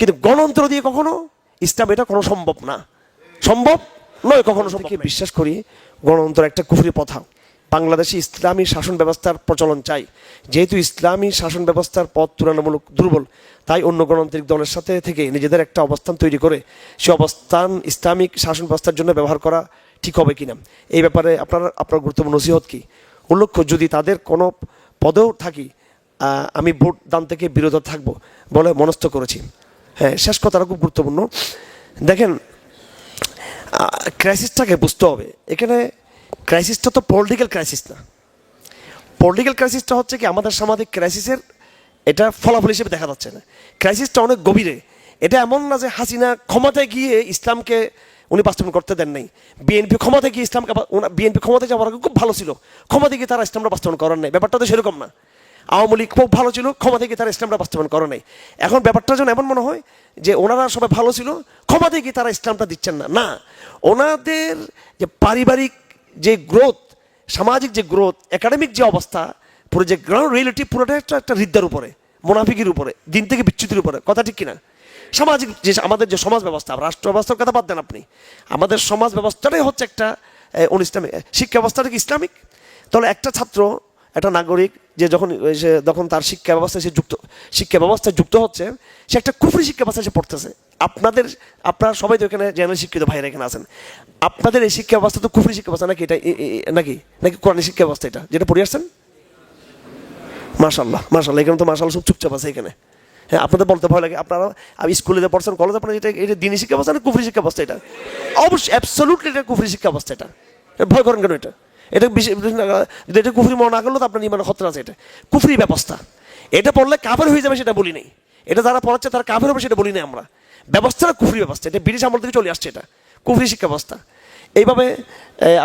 কিন্তু গণতন্ত্র দিয়ে কখনো ইসলাম এটা কোনো সম্ভব না। সম্ভব নয় কখনো সম্ভব বিশ্বাস করি গণতন্ত্র একটা কুফরি প্রথা। বাংলাদেশে ইসলামী শাসন ব্যবস্থার প্রচলন চাই। যেহেতু ইসলামী শাসন ব্যবস্থার পথ তুলনামূলক দুর্বল তাই অন্য গণতান্ত্রিক দলের সাথে থেকে নিজেদের একটা অবস্থান তৈরি করে সে অবস্থান ইসলামিক শাসন ব্যবস্থার জন্য ব্যবহার করা ঠিক হবে কিনা। এই ব্যাপারে আপনার আপনার গুরুত্বপূর্ণ নসিহত কি? উল্লেখ্য যদি তাদের কোনো পদেও থাকি আমি ভোট দান থেকে বিরত থাকব বলে মনস্থ করেছি। হ্যাঁ শেষ কথাটা খুব গুরুত্বপূর্ণ। দেখেন ক্রাইসিসটাকে বুঝতে হবে। এখানে ক্রাইসিসটা তো পলিটিক্যাল ক্রাইসিস না। পলিটিক্যাল ক্রাইসিসটা হচ্ছে কি, আমাদের সামাজিক ক্রাইসিসের এটা ফলাফল হিসেবে দেখা যাচ্ছে না। ক্রাইসিসটা অনেক গভীরে। এটা এমন না যে হাসিনা ক্ষমতায় গিয়ে ইসলামকে উনি বাস্তবায়ন করতে দেন নাই। বিএনপি ক্ষমতায় গিয়ে ইসলামকে বিএনপি ক্ষমতায় যাওয়ার খুব ভালো ছিল। ক্ষমতায় গিয়ে তারা ইসলামটা বাস্তবায়ন করার নাই। ব্যাপারটা তো সেরকম না। আওয়ামী লীগ খুব ভালো ছিল, ক্ষমা থেকে তারা ইসলামটা বাস্তবায়ন করে নাই। এখন ব্যাপারটা যেন এমন মনে হয় যে ওনারা সবাই ভালো ছিল, ক্ষমা থেকে তারা ইসলামটা দিচ্ছেন না। না, ওনাদের যে পারিবারিক যে গ্রোথ, সামাজিক যে গ্রোথ, একাডেমিক যে অবস্থা, পুরো যে গ্রাউন্ড রিয়েলিটি পুরোটা একটা একটা হৃদ্যার উপরে, মোনাফিকের উপরে, দিন থেকে বিচ্যুতির উপরে, কথা ঠিক কিনা? সামাজিক যে, আমাদের যে সমাজ ব্যবস্থা, রাষ্ট্র ব্যবস্থার কথা বাদ দেন আপনি। আমাদের সমাজ ব্যবস্থাটাই হচ্ছে একটা অনিসলামিক শিক্ষা ব্যবস্থাটা কি ইসলামিক? তাহলে একটা ছাত্র একটা নাগরিক যে যখন, সে যখন তার শিক্ষা ব্যবস্থায় সে যুক্ত, শিক্ষা ব্যবস্থায় যুক্ত হচ্ছে, সে একটা কুফরি শিক্ষা ব্যবস্থায় সে পড়তেছে। আপনাদের, আপনারা সবাই তো এখানে জেনারেল শিক্ষিত ভাইরা এখানে আছেন। আপনাদের এই শিক্ষা ব্যবস্থা তো কুফরি শিক্ষা ব্যবস্থা নাকি এটা নাকি? নাকি কোরআন শিক্ষা ব্যবস্থা এটা? যেটা পড়ে আসছেন? মাশাল্লাহ মাশাল্লাহ এখানে তো মাশাল্লাহ সব চুপচাপ আছে এখানে। হ্যাঁ আপনাদের বলতে ভয় লাগে, আপনারা স্কুলে পড়ছেন, কলেজে আপনার এটা এটা দিনী শিক্ষা ব্যবস্থা না কুফরি শিক্ষা ব্যবস্থা এটা? অবশ্যই অ্যাবসলুটলি এটা কুফরি শিক্ষা ব্যবস্থা এটা। ভয় করেন কেন এটা? এটা বিশেষ যদি এটা কুফরি মনে না করলে তো আপনার ইমানে হত্যা আছে এটা। কুফরি ব্যবস্থা। এটা পড়লে কাফের হয়ে যাবে সেটা বলি নাই এটা যারা পড়াচ্ছে তারা কাফের হবে সেটা বলি নাই আমরা। ব্যবস্থাটা কুফরি ব্যবস্থা। এটা ব্রিটিশ আমল থেকে চলে আসছে এটা। কুফরি শিক্ষা ব্যবস্থা। এইভাবে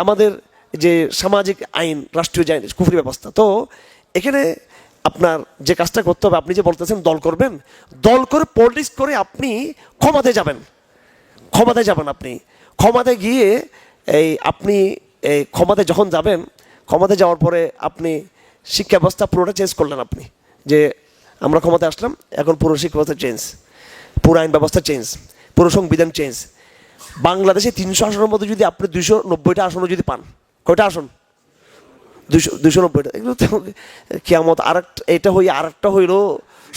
আমাদের যে সামাজিক আইন, রাষ্ট্রীয় যে আইন, কুফরি ব্যবস্থা। তো এখানে আপনার যে কাজটা করতে হবে, আপনি যে বলতেছেন দল করবেন, দল করে পলিটিক্স করে আপনি ক্ষমাতে যাবেন। ক্ষমাতে যাবেন আপনি। ক্ষমাতে গিয়ে, এই আপনি এই ক্ষমাতে যখন যাবেন, ক্ষমাতে যাওয়ার পরে আপনি শিক্ষা ব্যবস্থা পুরোটা চেঞ্জ করলেন আপনি। যে আমরা ক্ষমতা আসলাম, এখন পুরো শিক্ষা ব্যবস্থা চেঞ্জ পুরো আইন ব্যবস্থা চেঞ্জ পুরো সংবিধান চেঞ্জ বাংলাদেশে তিনশো আসনের মধ্যে যদি আপনি দুইশো নব্বইটা আসনও যদি পান, কয়টা আসন? দুশো দুশো নব্বইটা। এগুলো তো কেয়ামত আর এটা হই আর একটা হইলেও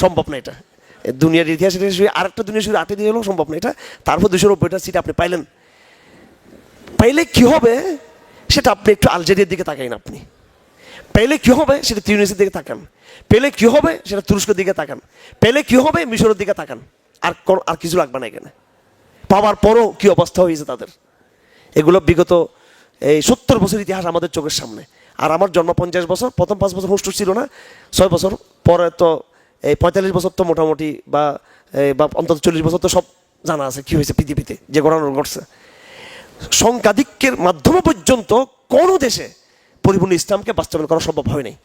সম্ভব না এটা। দুনিয়ার ইতিহাস শুয়ে আর একটা দুনিয়া শুয়ে আটে দিয়ে হলেও সম্ভব না এটা। তারপর দুশো নব্বইটা সিট আপনি পাইলেন। পাইলে কি হবে? সেটা আপনি একটু আলজেরিয়ার দিকে তাকাইন আপনি। পেলে কি হবে সেটা তিউনিসের দিকে তাকান। পেলে কি হবে সেটা তুরস্কের দিকে তাকান। পেলে কি হবে মিশরের দিকে তাকান। আর আর কিছু লাগবে না এখানে। পাওয়ার পরও কি অবস্থা হয়েছে তাদের? এগুলো বিগত এই সত্তর বছর ইতিহাস আমাদের চোখের সামনে। আর আমার জন্ম পঞ্চাশ বছর, প্রথম পাঁচ বছর হুষ্ট ছিল না। ছয় বছর পরে তো এই পঁয়তাল্লিশ বছর তো মোটামুটি বা বা অন্তত চল্লিশ বছর তো সব জানা আছে কি হয়েছে পৃথিবীতে, যে ঘটনা ঘটছে। সংখ্যাধিক্যের মাধ্যমে পর্যন্ত কোনো দেশে পরিপূর্ণ ইসলামকে বাস্তবায়ন করা সম্ভব হয় নাই।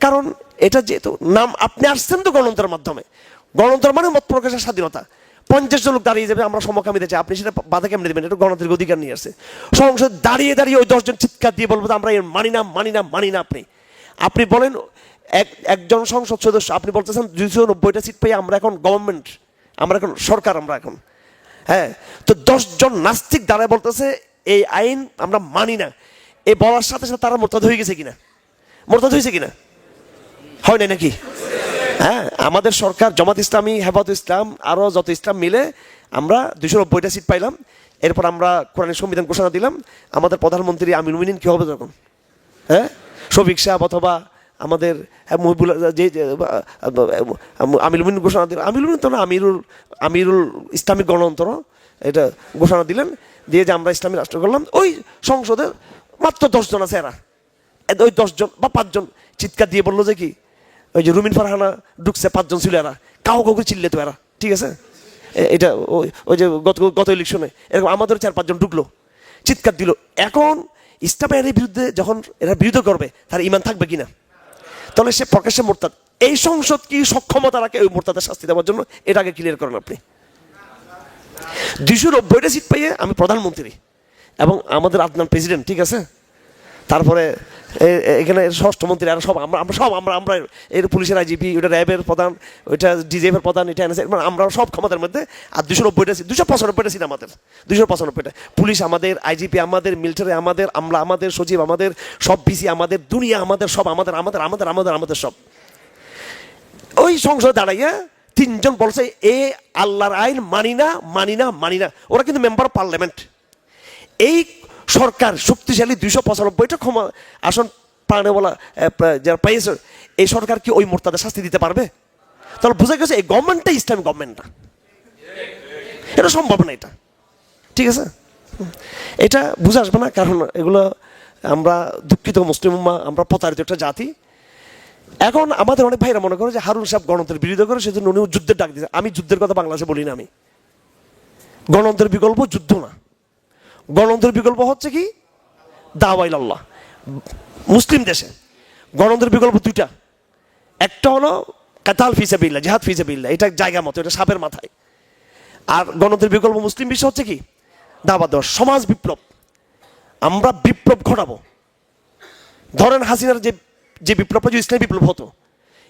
কারণ এটা যেহেতু নাম, আপনি আসছেন তো গণতন্ত্রের মাধ্যমে। গণতন্ত্র মানে মত প্রকাশের স্বাধীনতা। পঞ্চাশ জন লোক দাঁড়িয়ে যাবে, আমরা সমকামী চাই আপনি সেটা বাধা কেমনে দেবেন? এটা গণতান্ত্রিক অধিকার নিয়ে আসছে। সংসদ দাঁড়িয়ে দাঁড়িয়ে ওই দশজন চিৎকার দিয়ে বলব আমরা এর মানি না মানি না মানি না আপনি। আপনি বলেন, এক, একজন সংসদ সদস্য, আপনি বলতেছেন দুইশো নব্বইটা সিট পেয়ে আমরা এখন গভর্নমেন্ট আমরা এখন সরকার, আমরা এখন। হ্যাঁ তো দশজন নাস্তিক দ্বারা বলতেছে, এই আইন আমরা মানি না। এই বলার সাথে সাথে তারা মোরতাদ হয়ে গেছে কিনা? মোরতাদ হয়েছে কিনা? হয় নাই নাকি? হ্যাঁ আমাদের সরকার, জামাত ইসলামী, হেফাজত ইসলাম, আরও যত ইসলাম মিলে আমরা দুশো নব্বইটা সিট পাইলাম। এরপর আমরা কোরআনের সংবিধান ঘোষণা দিলাম। আমাদের প্রধানমন্ত্রী আমির মিনিন কী হবে তখন? হ্যাঁ শফিক সাহেব অথবা আমাদের মহিবুল যে যে, আহ, আমির মিন ঘোষণা দিল। আমির মিন তো না আমিরুল আমিরুল ইসলামিক গণতন্ত্র এটা ঘোষণা দিলেন দিয়ে যে আমরা ইসলামী রাষ্ট্র করলাম ওই সংসদে মাত্র দশজন আছে এরা। ওই দশজন বা পাঁচজন চিৎকার দিয়ে বলল যে কি ওই যে রুমিন ফারহানা ঢুকছে পাঁচজন ছিল এরা। কাউ কাউকে চিল্লে তো এরা ঠিক আছে? এটা ওই ওই যে গত গত ইলেকশনে এরকম আমাদের চার পাঁচজন ঢুকলো চিৎকার দিল। এখন ইসলামের বিরুদ্ধে যখন এরা বিরুদ্ধে করবে তার ইমান থাকবে কিনা? তাহলে সে প্রকাশ্যে মোরতাদ। এই সংসদ কি সক্ষমতা রাখে ওই মোরতাদের শাস্তি দেওয়ার জন্য? এটা আগে ক্লিয়ার করেন আপনি। দুইশো নব্বইটা সিট পাইয়ে আমি প্রধানমন্ত্রী এবং আমাদের আদনান প্রেসিডেন্ট ঠিক আছে? তারপরে এখানে ষষ্ঠ মন্ত্রী আর সব, আমরা আমরা সব, আমরা আমরা এর পুলিশের আইজিপি ওটা র্যাবের প্রধান, ওইটা ডিজিএফের প্রধান, এটা এনএসএ মানে আমরা সব ক্ষমতার মধ্যে, আর দুশো নব্বইটা দুশো পঁচানব্বইটা সিট আমাদের দুশো পঁচানব্বইটা পুলিশ আমাদের, আইজিপি আমাদের, মিলিটারি আমাদের আমলা আমাদের, সচিব আমাদের, সব বিসি আমাদের, দুনিয়া আমাদের, সব আমাদের আমাদের আমাদের আমাদের আমাদের সব। ওই সংসদে দাঁড়াইয়া তিনজন বলছে, এ আল্লাহর আইন মানি না মানি না মানি না। ওরা কিন্তু মেম্বার অফ পার্লামেন্ট এই সরকার শক্তিশালী দুইশো পঁচানব্বইটা ক্ষমা আসন পানে বলা যারা পাইয়েছে এই সরকার কি ওই মোর্তাদের শাস্তি দিতে পারবে? তাহলে বোঝা গেছে এই গভর্নমেন্টটা ইসলামী গভর্নমেন্ট না এটা সম্ভব না এটা। ঠিক আছে? এটা বুঝে আসবে না, কারণ এগুলো আমরা দুঃখিত মুসলিম আমরা প্রতারিত একটা জাতি। এখন আমাদের অনেক ভাইরা মনে করে যে হারুন সাহেব গণতন্ত্রের বিরোধিতা করে, সেজন্য উনি যুদ্ধের ডাক দিয়েছে। আমি যুদ্ধের কথা বাংলাদেশে বলি না আমি। গণতন্ত্রের বিকল্প যুদ্ধ না। গণতন্ত্রের বিকল্প হচ্ছে কি? দাওয়াইল আল্লাহ। মুসলিম দেশে গণতন্ত্রের বিকল্প দুইটা। একটা হলো কাতাল ফিসাবিল্লা জেহাদ ফিসাবিল্লা এটা জায়গা মতো, এটা সাপের মাথায়। আর গণতন্ত্রের বিকল্প মুসলিম বিশ্ব হচ্ছে কি? দাবা দেওয়া, সমাজ বিপ্লব। আমরা বিপ্লব ঘটাবো। ধরেন হাসিনার যে যে বিপ্লবটা, যে ইসলামী বিপ্লব হতো,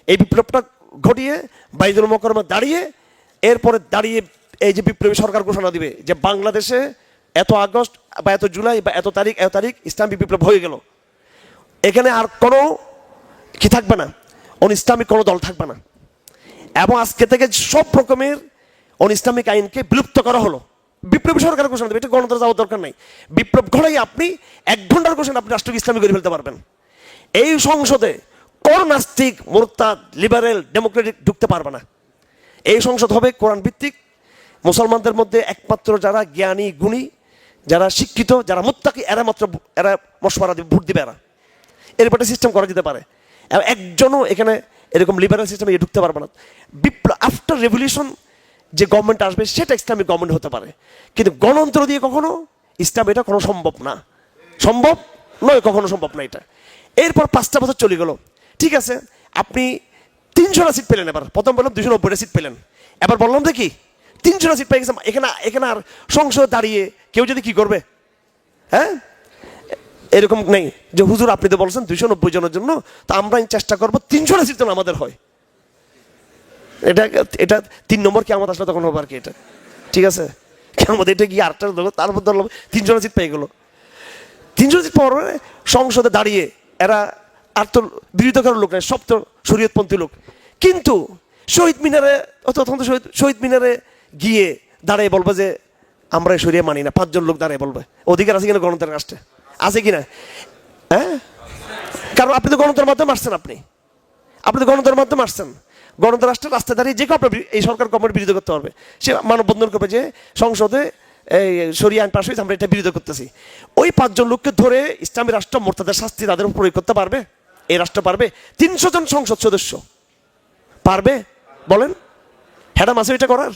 এই বিপ্লবটা ঘটিয়ে বাইদুল মকরমা দাঁড়িয়ে, এরপরে দাঁড়িয়ে এই যে বিপ্লবী সরকার ঘোষণা দিবে যে বাংলাদেশে এত আগস্ট বা এত জুলাই বা এত তারিখ এত তারিখ ইসলামী বিপ্লব হয়ে গেল। এখানে আর কোনো কি থাকবে না? অন ইসলামিক কোনো দল থাকবে না। এবং আজকে থেকে সব রকমের অন ইসলামিক আইনকে বিলুপ্ত করা হলো। বিপ্লবী সরকার ঘোষণা দেবে এটা গণতন্ত্র যাওয়ার দরকার নাই। বিপ্লব ঘটাই আপনি, এক ঘণ্টার ঘোষণা আপনি রাষ্ট্রকে ইসলামী করে ফেলতে পারবেন। এই সংসদে কোন নাস্তিক মোরতাদ লিবারেল ডেমোক্রেটিক ঢুকতে পারবে না। এই সংসদ হবে কোরআন ভিত্তিক মুসলমানদের মধ্যে একমাত্র যারা জ্ঞানী, গুণী যারা শিক্ষিত, যারা মুত্তাকি, এরা মাত্র এরা মশওয়ারা দিবে ভোট দিবে এরা এরপর সিস্টেম করা যেতে পারে। একজনও এখানে এরকম লিবারেল সিস্টেমে ঢুকতে পারবে না। বিপ্লব আফটার রেভলিউশন যে গভর্নমেন্ট আসবে, সেটা ইসলামিক গভর্নমেন্ট হতে পারে। কিন্তু গণতন্ত্র দিয়ে কখনো ইসলাম এটা কোনো সম্ভব না। সম্ভব নয়, কখনো সম্ভব না এটা। এরপর পাঁচটা বছর চলে গেল। ঠিক আছে, আপনি তিনশোটা সিট পেলেন এবার। প্রথম বললাম দুশো নব্বইটা সিট পেলেন। এবার বললাম দেখি, তিনশোটা সিট পেয়ে গেছে। এখানে এখানে আর সংসদ দাঁড়িয়ে কেউ যদি কি করবে? হ্যাঁ? এরকম নেই যে হুজুর, আপনি তো বলছেন দুইশো নব্বই জনের জন্য, তো আমরা চেষ্টা করব তিনশো সিট যেন আমাদের হয়। এটা এটা তিন নম্বর কি আমাদের আসলে তখন হবে আর কি এটা। ঠিক আছে? আমাদের এটা গিয়ে আটটা ধরলো, তারপর ধরলো তিনশো সিট পেয়ে গেলো। তিনশো সিট পাওয়ার পরে সংসদে দাঁড়িয়ে এরা আর তো বিরোধিতা লোক নাই, সব তো শরীয়তপন্থী লোক। কিন্তু শহীদ মিনারে অত তখন তো শহীদ শহীদ মিনারে গিয়ে দাঁড়িয়ে বলব যে আমরা সরিয়ে মানি না, পাঁচজন লোক দাঁড়িয়ে বলবে, অধিকার আছে কিনা গণতন্ত্রের রাষ্ট্রে? আছে কিনা? হ্যাঁ? কারণ আপনি তো গণতন্ত্রের মাধ্যমে আসছেন আপনি। আপনি তো গণতন্ত্রের মাধ্যমে আসছেন। গণতন্ত্র রাষ্ট্রের রাস্তায় দাঁড়িয়ে যে কেউ আপনার এই সরকার গভর্নমেন্ট বিরোধ করতে পারবে। সে মানববন্ধন করবে যে সংসদে এই সরিয়ে আইন পাশ হয়েছে, আমরা এটা বিরোধ করতেছি। ওই পাঁচজন লোককে ধরে ইসলামী রাষ্ট্র মোর্তাদের শাস্তি তাদের প্রয়োগ করতে পারবে? এই রাষ্ট্র পারবে? তিনশো জন সংসদ সদস্য পারবে? বলেন হ্যাডাম আছে এটা করার?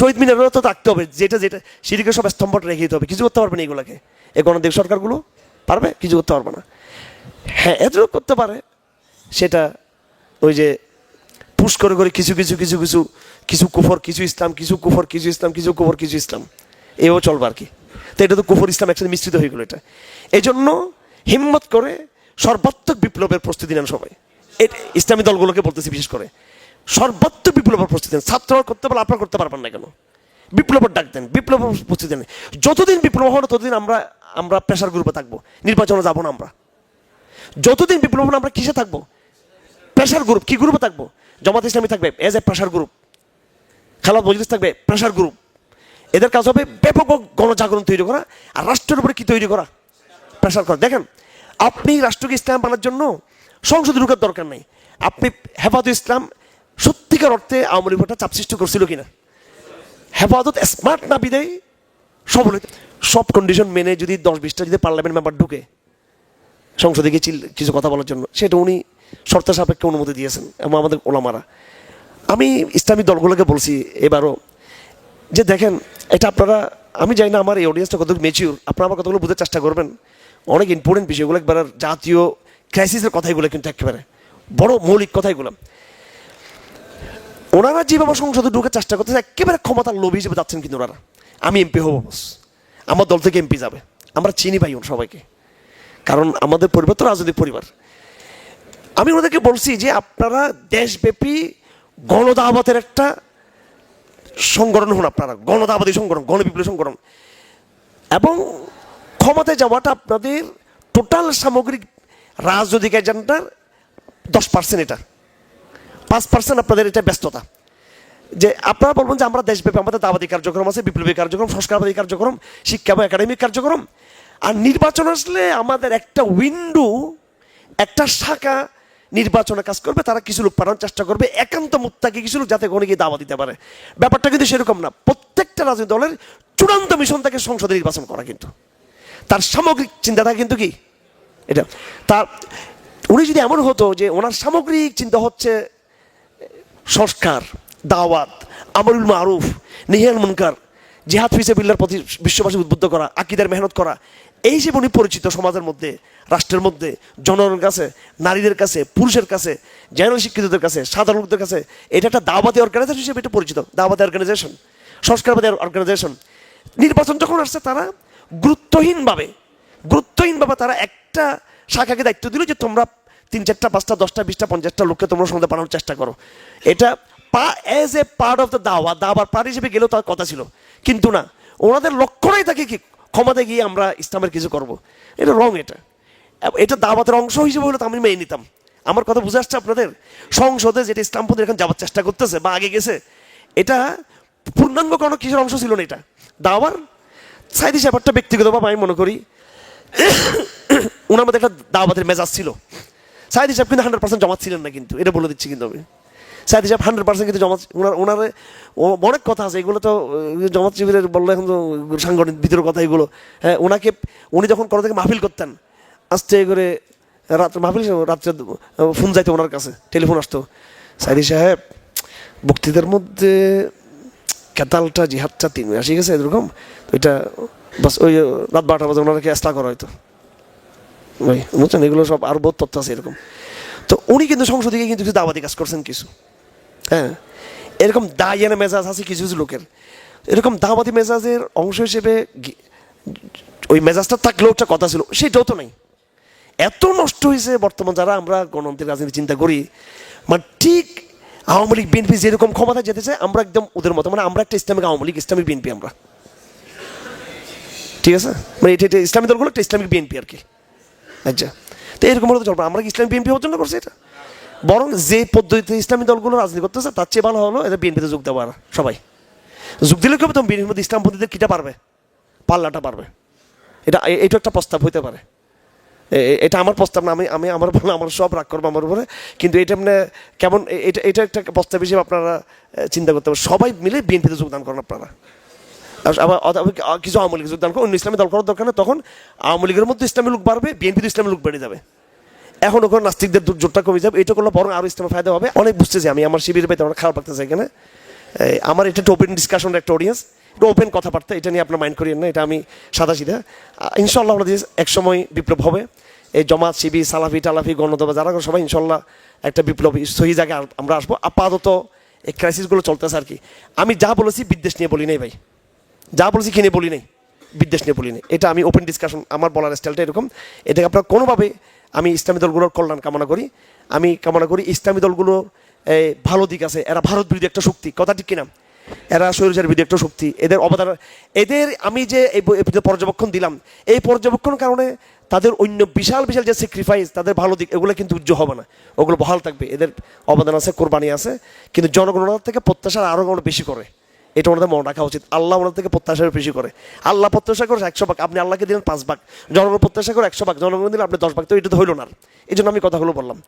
শহীদ মিনারেরও তো থাকতে হবে, যেটা যেটা সিঁড়িকে সব স্তম্ভটা রেখে দিতে হবে। কিছু করতে পারবে না এগুলোকে। এই গণদেব সরকারগুলো পারবে? কিছু করতে পারবে না। হ্যাঁ এতটুকু করতে পারে। সেটা ওই যে পুশ করে করে কিছু কিছু কিছু কিছু কিছু কুফর, কিছু ইসলাম, কিছু কুফর, কিছু ইসলাম, কিছু কুফর, কিছু ইসলাম। এও চলবে আর কি। তো এটা তো কুফর, ইসলাম একসাথে মিশ্রিত হয়ে গেলো এটা। এই জন্য হিম্মত করে সর্বাত্মক বিপ্লবের প্রস্তুতি নেন সবাই। ইসলামী দলগুলোকে বলতেছি বিশেষ করে। সর্বাত্মক বিপ্লবের প্রস্তুতি নেন। ছাত্ররা করতে পারলে আপনারা করতে পারবেন না কেন? বিপ্লবের ডাক দেন বিপ্লব প্রস্তুতি নেন। যতদিন বিপ্লব হবে ততদিন আমরা আমরা প্রেশার গ্রুপে থাকব। নির্বাচনে যাব না আমরা। যতদিন বিপ্লব হবে আমরা কিসে থাকব? প্রেশার গ্রুপ কি গ্রুপে থাকব? জামাত ইসলামী থাকবে এজ এ প্রেশার গ্রুপ খেলাফ মজলিস থাকবে প্রেশার গ্রুপ এদের কাজ হবে ব্যাপক গণজাগরণ তৈরি করা আর রাষ্ট্রের উপরে কি তৈরি করা? প্রেশার করা। দেখেন, আপনি রাষ্ট্রকে ইসলাম বানার জন্য সংসদে ঢুকার দরকার নেই। আপনি হেফাজত ইসলাম সত্যিকার অর্থে আওয়ামী লীগ ভোটটা চাপ সৃষ্টি করছিল কিনা? হেফাজত স্মার্ট না বিদেয়? হইতে- সব কন্ডিশন মেনে যদি দশ বিশটা যদি পার্লামেন্ট মেম্বার ঢুকে সংসদে গিয়ে কিছু কথা বলার জন্য, সেটা উনি শর্ত সাপেক্ষে অনুমতি দিয়েছেন এবং আমাদের ওলামারা। আমি ইসলামী দলগুলোকে বলছি এবারও যে দেখেন, এটা আপনারা আমি জানি না আমার এই অডিয়েন্সটা কতটুকু মেচিউর আপনারা আমার কতগুলো বুঝতে চেষ্টা করবেন? অনেক ইম্পর্টেন্ট বিষয়গুলো একবার জাতীয় ক্রাইসিসের কথাগুলো কিন্তু একেবারে। বড় মৌলিক কথাগুলো ওনারা যেভাবে সংসদে ঢুকে চেষ্টা করতেছে, একেবারে ক্ষমতার লোভী হিসেবে যাচ্ছেন কিন্তু ওনারা। আমি এমপি হব বস আমার দল থেকে এমপি যাবে। আমরা চিনি ওর সবাইকে। কারণ আমাদের পরিবার তো রাজনৈতিক পরিবার। আমি ওনাদেরকে বলছি যে আপনারা দেশব্যাপী গণদাবতের একটা সংগঠন হন আপনারা। গণদাবাদী সংগঠন গণবিপ্লবী সংগঠন। এবং ক্ষমতায় যাওয়াটা আপনাদের টোটাল সামগ্রিক রাজনৈতিক এজেন্ডার দশ পার্সেন্ট এটা। পাঁচ পার্সেন্ট আপনাদের এটা ব্যস্ততা। যে আপনারা বলবেন যে আমরা দেশব্যাপী আমাদের দাবাদি কার্যক্রম আছে, বিপ্লবী কার্যক্রম, সংস্কারবাদী কার্যক্রম, শিক্ষা বা একাডেমিক কার্যক্রম। আর নির্বাচন আসলে আমাদের একটা উইন্ডো একটা শাখা নির্বাচনে কাজ করবে, তারা কিছু লোক পাঠানোর চেষ্টা করবে, একান্ত মুত্তাকে কিছু লোক যাতে কোনো গিয়ে দাবা দিতে পারে। ব্যাপারটা কিন্তু সেরকম না। প্রত্যেকটা রাজনৈতিক দলের চূড়ান্ত মিশন তাকে সংসদে নির্বাচন করা কিন্তু। তার সামগ্রিক চিন্তাটা কিন্তু কি? এটা। তার, উনি যদি এমন হতো যে ওনার সামগ্রিক চিন্তা হচ্ছে সংস্কার, দাওয়াত, আমরুল মারুফ নিহিয়াল মুনকার, জিহাদ ফিসেবিল্লার প্রতি বিশ্ববাসী উদ্বুদ্ধ করা, আকিদার মেহনত করা, এই হিসেবে উনি পরিচিত সমাজের মধ্যে, রাষ্ট্রের মধ্যে, জনগণের কাছে, নারীদের কাছে, পুরুষের কাছে জেনারেল শিক্ষিতদের কাছে সাধারণ লোকদের কাছে, এটা একটা দাওয়াতি অর্গানাইজেশন হিসেবে এটা পরিচিত, দাওয়াতি অর্গানাইজেশন সংস্কারবাদী অর্গানাইজেশন নির্বাচন যখন আসছে, তারা গুরুত্বহীনভাবে গুরুত্বহীনভাবে তারা একটা শাখাকে দায়িত্ব দিল যে তোমরা তিন চারটা পাঁচটা, দশটা, বিশটা, পঞ্চাশটা লোককে তোমরা সঙ্গে বানানোর চেষ্টা করো। এটা পা as a part of the দাওয়া দাবার পার্ট হিসেবে গেলেও তার কথা ছিল। কিন্তু না, ওনাদের লক্ষ্যটাই থাকে কি ক্ষমতায় গিয়ে আমরা ইসলামের কিছু করব। এটা রং এটা। এটা দাওয়াতের অংশ হিসেবে হলে তো আমি মেনে নিতাম। আমার কথা বুঝে আসছে আপনাদের? সংসদে যেটা ইসলামপন্থী এখন যাওয়ার চেষ্টা করতেছে বা আগে গেছে, এটা পূর্ণাঙ্গ কোনো কিছুর অংশ ছিল না এটা। দাওয়ার সাইদি ব্যাপারটা ব্যক্তিগতভাবে আমি মনে করি ওনার মধ্যে একটা দাওয়াতের মেজাজ ছিল। সাইদি সাহেব কিন্তু হান্ড্রেড পার্সেন্ট জমাত ছিলেন না কিন্তু, এটা বলে দিচ্ছি কিন্তু আমি। সাইদি সাহেব হান্ড্রেড পার্সেন্ট কিন্তু জমা ওনার ওনার অনেক কথা আছে, এগুলো তো জমাত শিবিরের বললে এখন তো সাংগঠনিক ভিতরের কথা এগুলো। হ্যাঁ ওনাকে উনি যখন কোনো থেকে মাহফিল করতেন, আস্তে করে রাত মাহফিল রাত্রে ফোন যাইতো ওনার কাছে, টেলিফোন আসতো। সাইদি সাহেব, বক্তৃতার মধ্যে কেতালটা, জিহাদটা তিন আসি গেছে এরকম, তো এটা বাস ওই রাত বারোটা বাজে ওনাকে এস্টা করা হয়তো বুঝছেন? এগুলো সব আরও বহুত তথ্য আছে এরকম। তো উনি কিন্তু সংসদে কিন্তু কিছু দাওয়াতি কাজ করছেন কিছু। হ্যাঁ? এরকম দায়ানা মেজাজ আছে কিছু কিছু লোকের। এরকম দাওয়াতি মেজাজের অংশ হিসেবে ওই মেজাজটা থাকলেও একটা কথা ছিল, সেটাও তো নাই। এত নষ্ট হয়েছে বর্তমান যারা আমরা গণতন্ত্রের রাজনীতি চিন্তা করি মানে ঠিক আওয়ামী লীগ, বিএনপি যেরকম ক্ষমতা যেতে চায়, আমরা একদম ওদের মতো মানে আমরা একটা Islamic Awami League, Islamic BNP আমরা। ঠিক আছে? মানে এটা ইসলামী দলগুলো একটা ইসলামিক বিএনপি আর কি। আচ্ছা। তো এরকম হলে চলবে আমরা কি ইসলামী বিএনপি জন্য করছি এটা? বরং যে পদ্ধতিতে ইসলামী দলগুলো রাজনীতি করতেছে, তার চেয়ে ভালো হলো এটা বিএনপিতে যোগ দেওয়া আর সবাই। যোগ দিলে কি হবে তখন বিএনপির মধ্যে ইসলামপন্থীদের কিটা পারবে? পাল্লাটা পারবে। এটা এটা একটা প্রস্তাব হইতে পারে। এটা আমার প্রস্তাব না, আমি আমি আমার বলে আমার সব রাগ করব আমার উপরে। কিন্তু এটা মানে কেমন এটা এটা একটা প্রস্তাব হিসেবে আপনারা চিন্তা করতে পারেন। সবাই মিলে বিএনপিতে যোগদান করেন আপনারা। আবার কিছু আওয়ামী লীগ যোগদান করেন অন্য ইসলামী দল করার দরকার নেই তখন আওয়ামী লীগের মধ্যে ইসলামী লোক বাড়বে বিএনপিতে ইসলামী লোক বেড়ে যাবে। এখন ওখানে নাস্তিকদের দূর- জোরটা কমে যাবে, এটা করলে বরং আরও ইসলামের ফায়দা হবে। অনেক বুঝতেছি আমি, আমার শিবিরের বাইতে অনেক খারাপ লাগতেছে এখানে। আমার এটা একটা ওপেন ডিসকাশনের একটা অডিয়েন্স এটা ওপেন কথাবার্তা, এটা নিয়ে আপনার মাইন্ড করিয়েন না, এটা আমি সাদা সিধা ইনশাল্লাহ আমরা এক সময় বিপ্লব হবে। এই জমাত, শিবির, সালাফি, টালাফি গণদবা যারা করে সবাই ইনশাল্লাহ একটা বিপ্লব সহি জায়গায় আমরা আসব। আপাতত এই ক্রাইসিসগুলো চলতেছে আর কি। আমি যা বলেছি বিদ্বেষ নিয়ে বলি নাই ভাই। যা বলছি কিনে বলি নাই বিদ্বেষ নিয়ে বলি নাই। এটা আমি ওপেন ডিসকাশন আমার বলার স্টাইলটা এরকম। এটাকে আপনার কোনোভাবে আমি ইসলামী দলগুলোর কল্যাণ কামনা করি। আমি কামনা করি ইসলামী দলগুলো এই, ভালো দিক আছে। এরা ভারত বিরোধী একটা শক্তি কথা ঠিক কিনা? এরা স্বৈরাচার বিরোধী একটা শক্তি। এদের অবদান এদের আমি যে পর্যবেক্ষণ দিলাম এই পর্যবেক্ষণ কারণে তাদের অন্য বিশাল বিশাল যে স্যাক্রিফাইস তাদের ভালো দিক এগুলো কিন্তু উজ্জ্বল হবে না। ওগুলো বহাল থাকবে। এদের অবদান আছে কোরবানি আছে। কিন্তু জনগণ ওনাদের থেকে প্রত্যাশা আরও বেশি করে। এটা ওনাদের মনে রাখা উচিত। আল্লাহ ওনাদের থেকে প্রত্যাশা বেশি করে। আল্লাহ প্রত্যাশা করে একশো ভাগ, আপনি আল্লাহকে দিলেন পাঁচ ভাগ। জনগণ প্রত্যাশা করে একশো ভাগ, জনগণ দিলে আপনি দশ ভাগ। তো এটা তো হইল না। এই জন্য আমি কথাগুলো বললাম।